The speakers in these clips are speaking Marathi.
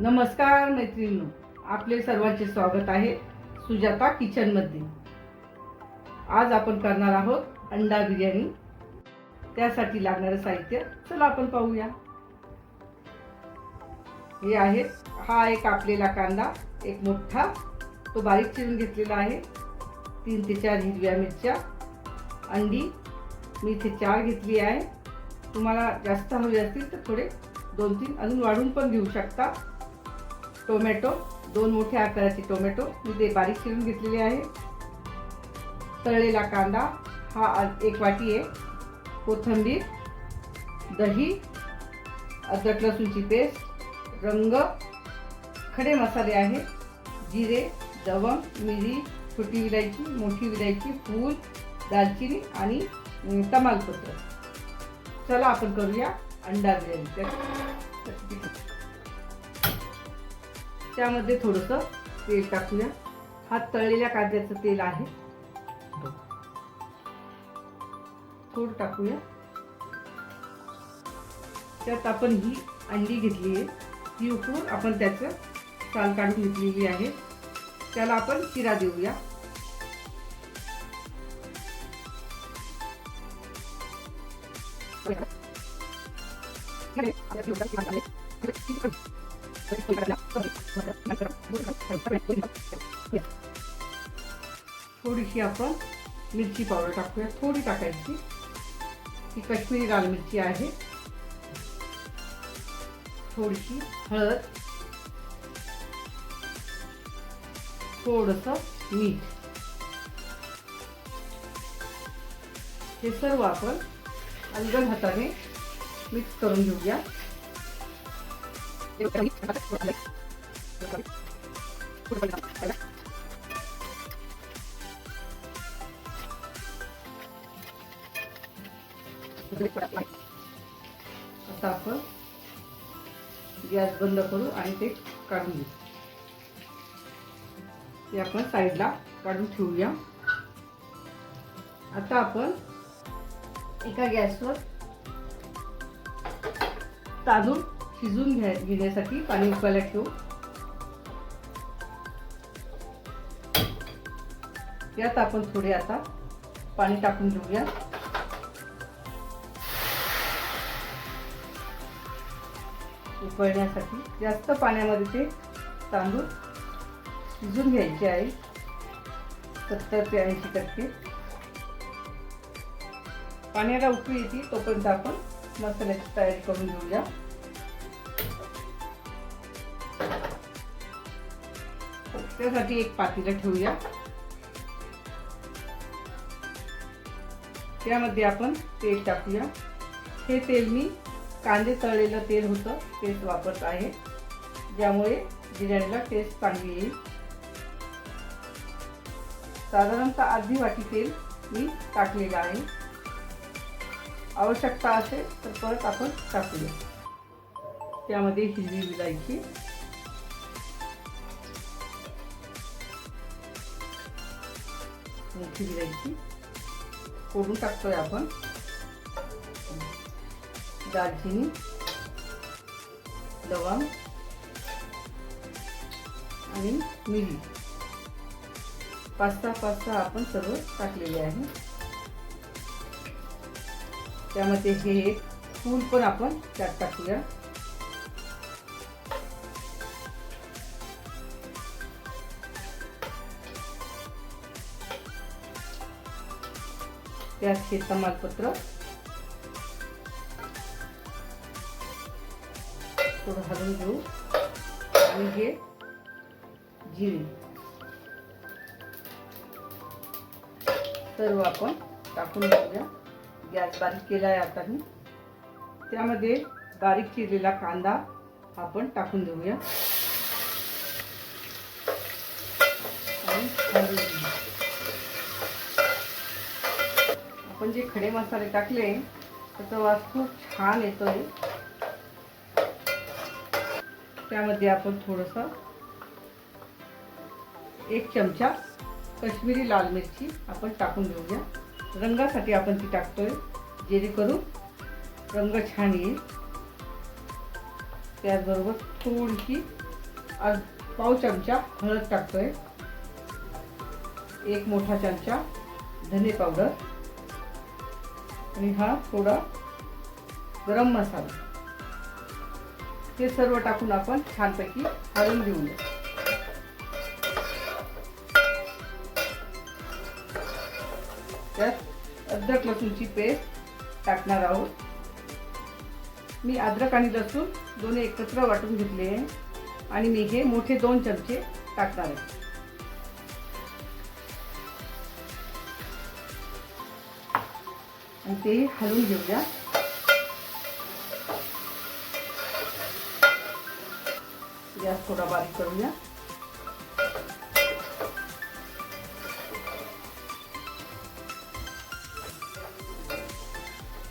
नमस्कार मैत्रिणींनो आपले सर्वांचे स्वागत आहे सुजाता किचनमध्ये आज आपण करणार आहोत अंडा बिर्याणी. त्यासाठी लागणारं साहित्य चला आपण पाहूया. हे आहेत हा एक कापलेला कांदा एक मोठा तो बारीक चिरून घेतलेला आहे. तीन ते चार हिरव्या मिरच्या अंडी मी इथे चार घेतली आहे. तुम्हाला जास्त हवी असतील तर थोडे दोन तीन अजून वाढून पण घेऊ शकता. टोमॅटो दोन मोठ्या आकाराचे टोमॅटो मी ते बारीक चिरून घेतलेले आहे. तळलेला कांदा हा एक वाटी आहे. कोथिंबीर दही अद्रक लसूणची पेस्ट रंग खडे मसाले आहे. जिरे लवंग मिरी छोटी विलायची मोठी विलायची फूल दालचिनी आणि तमालपत्र. चला आपण करूया अंडा बिर्याणी त्यामध्ये थोडंसं तेल टाकूया. हा तळलेल्या कांद्याचं तेल आहे. थोडं टाकूया. त्यात आपण ही अंडी घेतली आहे. ती उकळून आपण त्याचं साल काढून घेतलेली आहे. त्याला आपण चिरा देऊया. थोडीशी आपण मिरची पावडर टाकूया. थोडी टाकायची. ही काश्मीरी लाल मिरची आहे. थोडीशी हळद. थोडस मीठ. हे सर्व आपण अलगद हाताने मिक्स करून घेऊया. आता आपण गॅस बंद करू आणि ते काढून घेऊ. ते आपण साईडला काढून ठेवूया. आता आपण एका गॅसवर तांदूळ शिजून घ्या घेण्यासाठी पाणी उकळायला ठेवू. यात आपण थोडे आता पाणी टाकून घेऊया. उकळण्यासाठी जास्त पाण्यामध्ये ते तांदूळ शिजून घ्यायचे आहे. सत्तर ते ऐंशी टक्के. पाण्याला उकळी येते तोपर्यंत आपण मसाल्याची तयारी करून घेऊया. त्यासाठी एक पातेलं ठेवूया. त्यामध्ये आपण तेल टाकूया. हे तेल मी कांदे तळलेलं तेल होतं तेच वापरत आहे. ज्यामुळे बिर्याणीला टेस्ट चांगली येईल. साधारणतः अर्धी वाटी तेल मी टाकलेलं आहे. आवश्यकता असेल तर परत आपण टाकूया. त्यामध्ये हिरवी विलायची मोठी विलायची फोडून टाकतोय आपण. दालचिनी लवंग आणि मिरी. पाच सहा पाच सहा आपण सर्व टाकलेले आहे. त्यामध्ये हे एक फूल पण आपण त्यात टाकूया. त्यात हे तमालपत्र थोडं हलवून घेऊ. आणि हे जिरे. सर्व आपण टाकून घेऊया. गॅस बारीक केला आहे आता मी त्यामध्ये बारीक चिरलेला कांदा आपण टाकून देऊया आणि हलवून घेऊया. आपण जे खडे मसाले टाकले त्याचा वास खूप छान येतोय. त्यामध्ये आपण थोडंसं एक चमचा कश्मीरी लाल मिरची आपण टाकून घेऊया. रंगासाठी आपण ती टाकतोय जेणेकरून रंग छान येईल. त्याचबरोबर थोडीशी आज पाव चमचा हळद टाकतोय. एक मोठा चमचा धने पावडर. आणि हा थोडा गरम मसाला. हे सर्व टाकून आपण छानपैकी हळून घेऊया त्यात अद्रक लसूणची पेस्ट टाकणार आहोत. मी अद्रक आणि लसूण दोन्ही एकत्र वाटून घेतले आहे. आणि मी हे मोठे दोन चमचे टाकणार आहे. आणि ते हलवून घेऊया. गॅस थोडा बारीक करूया.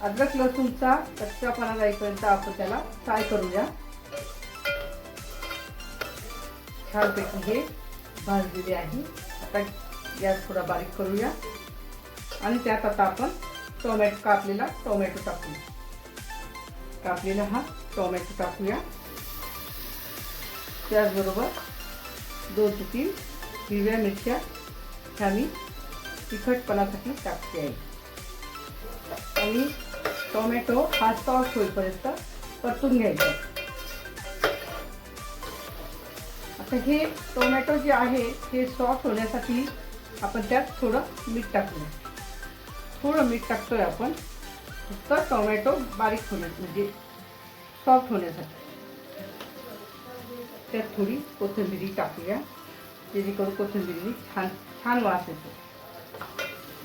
अद्रक लसूणचा कच्चापणा जाईपर्यंत आपण त्याला फ्राय करूया. छानपैकी हे भाजलेले आहे. आता गॅस थोडा बारीक करूया. आणि त्यात आता आपण टोमॅटो कापलेला टोमॅटो टाकूया कापलेला हा टोमॅटो टाकूया. त्याचबरोबर दोन ते तीन हिरव्या मिरच्या ह्या मी तिखटपणासाठी टाकते आहे. आणि टोमॅटो हा सॉफ्ट होईपर्यंत परतून घ्यायचा आता हे टोमॅटो जे आहे हे सॉफ्ट होण्यासाठी आपण त्यात थोडं मीठ टाकूया. थोडं मीठ टाकतोय आपण. फक्त टोमॅटो बारीक होण्यास म्हणजे सॉफ्ट होण्यासाठी. त्यात थोडी कोथिंबिरी टाकूया. जेणेकरून कोथिंबिरीने छान छान वास येतो.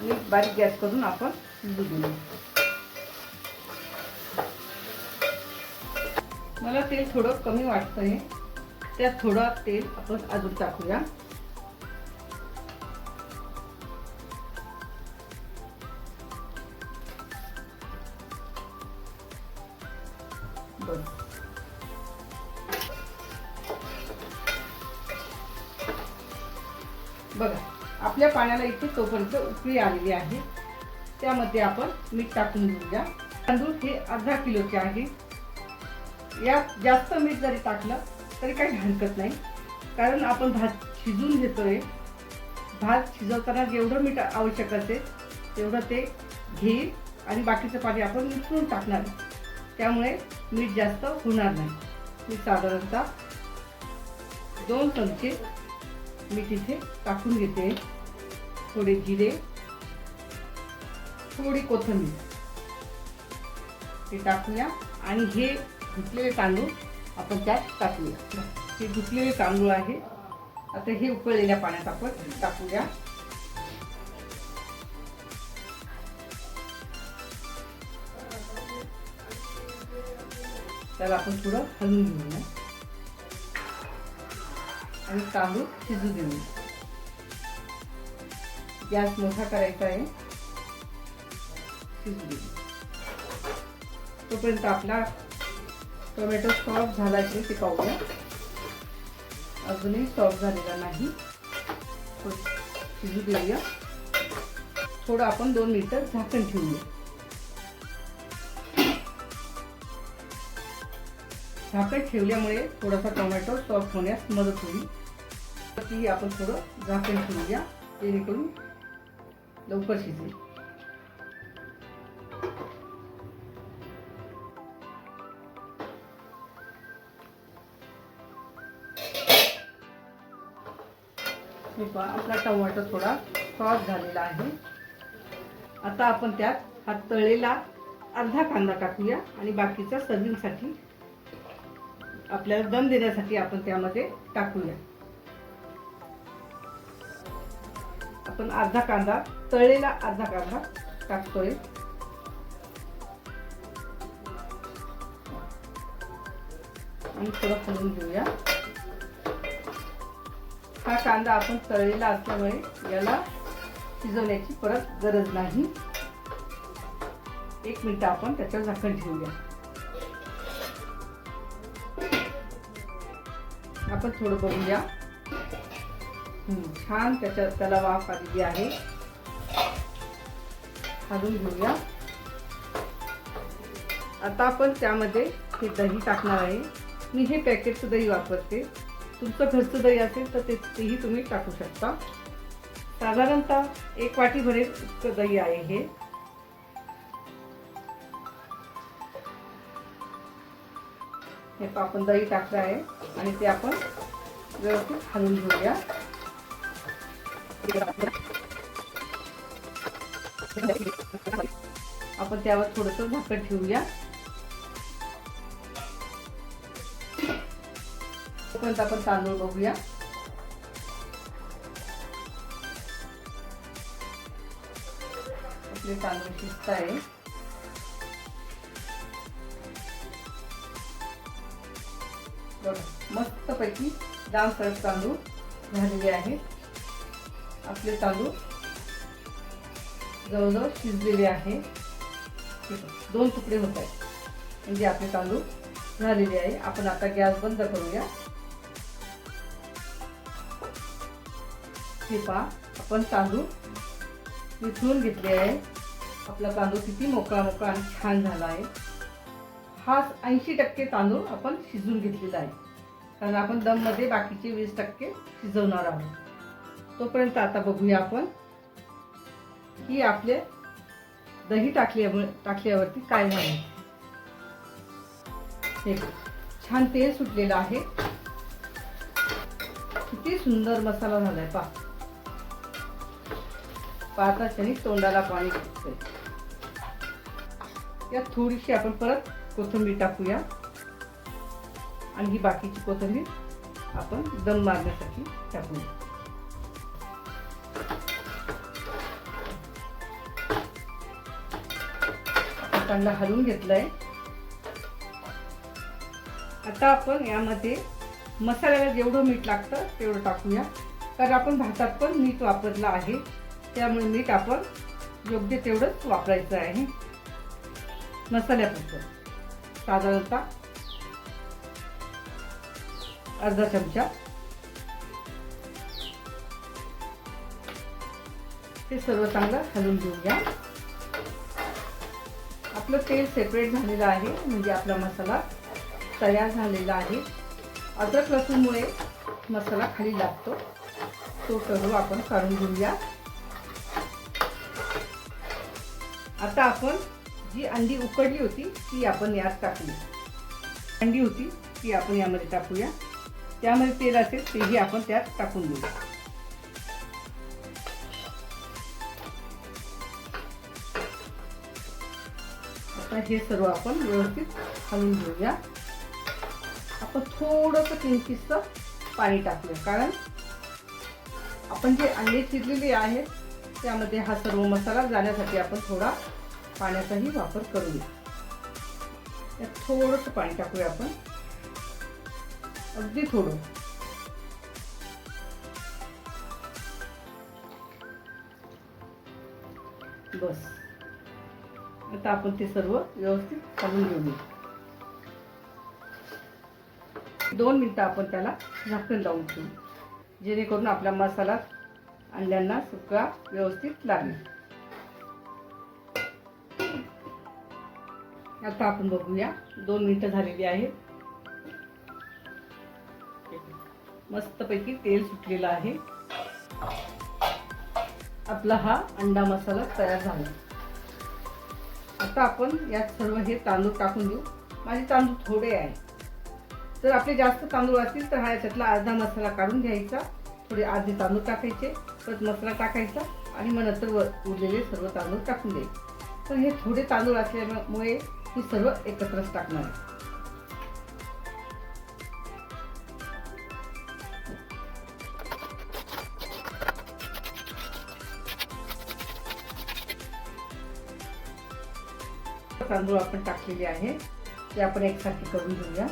आणि बारीक गॅस करून आपण शिजू मला तेल थोडं कमी वाटतंय. त्यात थोडं तेल आपण अजून टाकूया. पाण्याला इथे तोपर्यंत उकळी आलेली आहे. त्यामध्ये आपण मीठ टाकून घेऊया. तांदूळ हे अर्धा किलोचे आहे. यात जास्त मीठ जरी टाकलं तरी काही हरकत नाही. कारण आपण भात शिजून घेतोय. भात शिजवताना जेवढं मीठ आवश्यक असेल तेवढं ते घेईल आणि बाकीचं पाणी आपण मिसळून टाकणार. त्यामुळे मीठ जास्त होणार नाही. मी साधारणतः दोन चमचे मीठ इथे टाकून घेते. थोडे जिरे थोडी कोथिंबीर. ते टाकूया आणि हे धुतलेले तांदूळ आपण त्यात टाकूया. हे धुतलेले तांदूळ आहे. आता हे उकळलेल्या पाण्यात आपण टाकूया. त्याला आपण थोडं हलवून घेऊया. आणि तांदूळ शिजू देऊया. गॅस मोठा करायचा आहे. तोपर्यंत आपला टोमॅटो सॉफ्ट झाला की ते पाहूया अजूनही सॉफ्ट झालेला नाही. शिजू देऊया. थोडं आपण दोन मिनटं झाकण ठेवूया. झाकण ठेवल्यामुळे थोडासा टोमॅटो सॉफ्ट होण्यास मदत होईल. ती आपण थोडं झाकण ठेवूया. जेणेकरून लवकर शिजे हे पहा आपला टमाटो थोडा सॉफ्ट झालेला आहे. आता आपण त्यात हा तळेला अर्धा कांदा टाकूया आणि बाकीचा सर्विंगसाठी आपल्याला दम देण्यासाठी आपण त्यामध्ये टाकूया. आपण अर्धा कांदा तळलेला अर्धा कांदा टाकतोय आणि थोडं फुलून घेऊया. हा कांदा आपण तळलेला असल्यामुळे याला शिजवण्याची परत गरज नाही. एक मिनिट आपण त्याच्यावर झाकण ठेवूया. आपण थोडं बघूया. छान त्याच्या त्याला वाफ आलेली आहे. घालून घेऊया. आता आपण त्यामध्ये हे दही टाकणार आहे. मी हे पॅकेटचं दही वापरते. तुमचं घरचं दही असेल तर ते तेही तुम्ही टाकू शकता. साधारणतः एक वाटी भरेल इतकं दही आहे हे. हे आपण दही टाकलं आहे आणि ते आपण व्यवस्थित हलवून घेऊया. आपण त्यावर थोडंसं झाकण ठेवूया. तोपर्यंत आपण तांदूळ बघूया. आपले तांदूळ शिजत आहे. बघा मस्तपैकी दाम सरस तांदूळ झालेले आहेत. आपले तांदूळ. जवळजवळ शिजलेले आहे. दोन तुकडे होत आहेत. म्हणजे आपले तांदूळ झालेले आहे. आपण आता गॅस बंद करूया. हे पहा आपण तांदूळ विथळून घेतले आहे. आपला तांदूळ किती मोकळा मोकळा आणि छान झाला आहे. हा ऐंशी टक्के तांदूळ आपण शिजून घेतलेला आहे. कारण आपण दममध्ये बाकीचे वीस टक्के शिजवणार आहोत. तोपर्यंत आता बघूया आपण की आपले दही टाकल्यामुळे टाकल्यावरती काय झालं हे छान तेल सुटलेलं आहे. किती सुंदर मसाला झालाय पा पाहता क्षणी तोंडाला पाणी सुटतंय यात थोडीशी आपण परत कोथिंबीर टाकूया. आणि ही बाकीची कोथिंबीर आपण दम मारण्यासाठी टाकूया. कांदा हलवून घेतलाय. आता आपण यामध्ये मसाल्याला जेवढं मीठ लागतं तेवढं टाकूया. कारण आपण भातात पण मीठ वापरलं आहे. त्यामुळे मीठ आपण योग्य तेवढंच वापरायचं आहे. मसाल्यापुरतं. साधारणतः अर्धा चमचा. हे सर्व चांगलं हलवून घेऊया. आपलं तेल सेपरेट झालेलं आहे म्हणजे आपला मसाला तयार झालेला आहे. अद्रक लसूणमुळे मसाला खाली लागतो. तो सर्व आपण काढून घेऊया. आता आपण जी अंडी उकडली होती ती आपण यात टाकली. अंडी होती ती आपण यामध्ये टाकूया. त्यामध्ये तेल असेल तेही आपण त्यात टाकून देऊ. आता हे सर्व आपण व्यवस्थित हलवून घेऊया. आपण थोडंसं किंचितचं पाणी टाकूया. कारण आपण जे अंडे चिरलेले आहेत त्यामध्ये हा सर्व मसाला जाण्यासाठी आपण थोडा पाण्याचाही वापर करूया. यात थोडंसं पाणी टाकूया आपण. अगदी थोडं. बस. आता आपण ते सर्व व्यवस्थित काढून घेऊया. दोन मिनटं आपण त्याला झाकण लावून ठेवू. जेणेकरून आपला मसाला अंड्यांना सुका व्यवस्थित लागेल. आता आपण बघूया दोन मिनटं झालेली आहेत. मस्तपैकी तेल सुटलेलं आहे. आपला हा अंडा मसाला तयार झाला. आता आपण यात सर्व हे तांदूळ टाकून देऊ. माझे तांदूळ थोडे आहे जर आपले जास्त तांदूळ असतील तर हा याच्यातला अर्धा मसाला काढून घ्यायचा. थोडे अर्धे तांदूळ टाकायचे परत मसाला टाकायचा आणि मग नंतर व उरलेले सर्व तांदूळ टाकून द्यायचे. पण हे थोडे तांदूळ असल्यामुळे हे सर्व एकत्रच टाकणार आहे. तांदूळ आपण टाकलेले आहे ते आपण एकसारखे करून घेऊया.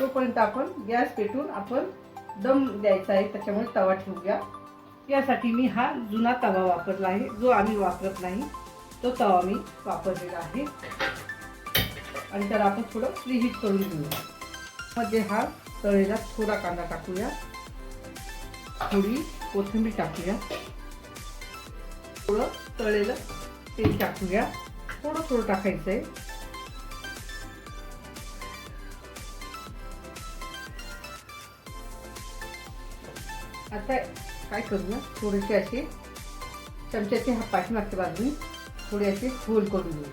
तोपर्यंत आपण गॅस पेटून आपण दम द्यायचा आहे त्याच्यामुळे तवा ठेवूया. यासाठी मी हा जुना तवा वापरला आहे जो आम्ही वापरत नाही तो तवा मी वापरलेला आहे. आणि त्याला आपण थोडं प्रिहीट करून घेऊया. मध्ये हा तळेला थोडा कांदा टाकूया. थोडी कोथिंबीर टाकूया. थोडं तळलेलं तेल टाकूया. थोडं थोडं टाकायचं आहे आता काय करूया? थोडेसे असे चमच्याचे हा पाठीमागच्या बाजूने थोडे असे होल करून घेऊ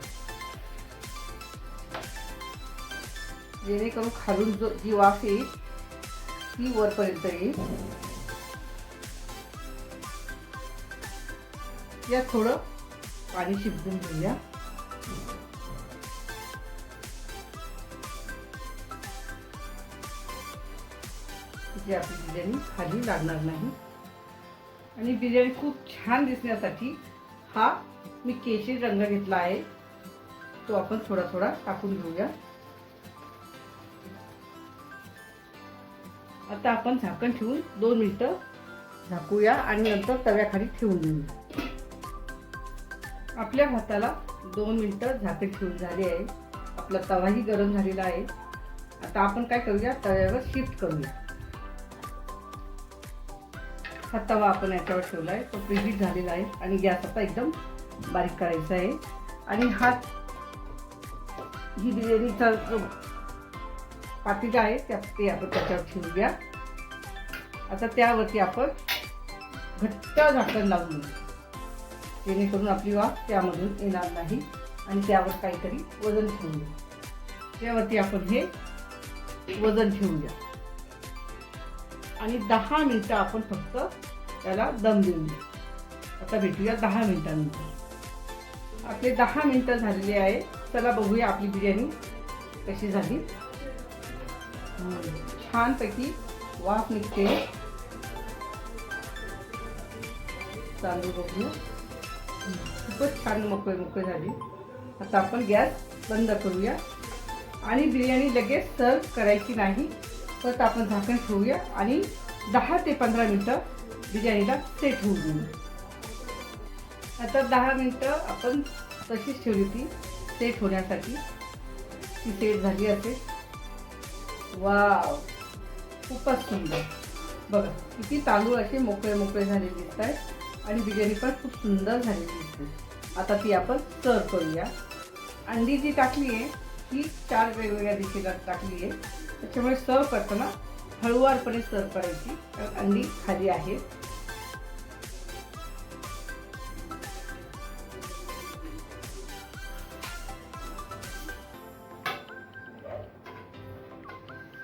जेणेकरून खालून जो जी वाफ येईल ती वरपर्यंत येईल. या थोडं पाणी शिजवून घेऊया. जी आपली बिर्याणी खाली लागणार नाही. आणि बिर्याणी खूप छान दिसण्यासाठी हा मी केशरी रंग घेतला आहे. तो आपण थोडा थोडा टाकून घेऊया. आता आपण झाकण ठेवून दोन मिनिटं झाकूया आणि नंतर तव्याखाली ठेवून देऊया आपल्या भाताला दोन मिनिटं झाकण ठेवून झाली आहे. आपला तवाही गरम झालेला आहे. आता आपण काय करूया? तव्यावर शिफ्ट करूया. हा तवा आपण याच्यावर ठेवला आहे तो प्रिहीट झालेला आहे आणि गॅस आता एकदम बारीक करायचा आहे. आणि हा ही बिर्याणीचा जो पातीला आहे त्या ते आपण त्याच्यावर ठेवूया. आता त्यावरती आपण घट्ट झाकण लावून जेणेकरून आपली वाफ त्यामधून येणार नाही. आणि त्यावर काहीतरी वजन ठेवूया त्यावरती आपण हे वजन ठेवूया आणि दहा मिनटं आपण फक्त त्याला दम देऊन देऊ आता भेटूया दहा मिनिटांनंतर. आपले दहा मिनटं झालेले आहे. चला बघूया आपली बिर्याणी कशी झाली. छानपैकी वाफ निघते. तांदूळ बघूया खूपच छान मोकळे मोकळे झाली. आता आपण गॅस बंद करूया. आणि बिर्याणी लगेच सर्व करायची नाही परत आपण झाकण ठेवूया आणि दहा ते पंधरा मिनटं बिर्याणीला सेट होऊ देऊ. आता दहा मिनटं आपण तशीच ठेवली ती सेट होण्यासाठी. ती सेट झाली असेल. वाव! खूपच सुंदर. बघा किती तांदूळ असे मोकळे मोकळे झालेले दिसत आहेत आणि बिर्याणी पण खूप सुंदर झालेली दिसते. आता ती आपण सर्व करूया. अंडी जी टाकली आहे ती चार वेगवेगळ्या दिशेला टाकली आहे. त्याच्यामुळे सर्व करताना हळुवारपणे सर्व करायची. कारण अंडी खाली आहे.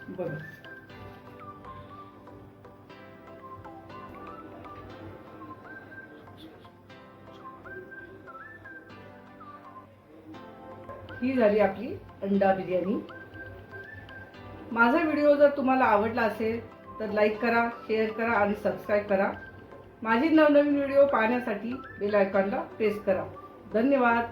बघा. ही झाली आपली अंडा बिर्याणी. माझा व्हिडिओ जर तुम्हाला आवडला असेल तर लाईक करा शेअर करा आणि सबस्क्राईब करा. माझी नवनवीन व्हिडिओ पाहण्यासाठी बेल आयकॉनला प्रेस करा. धन्यवाद.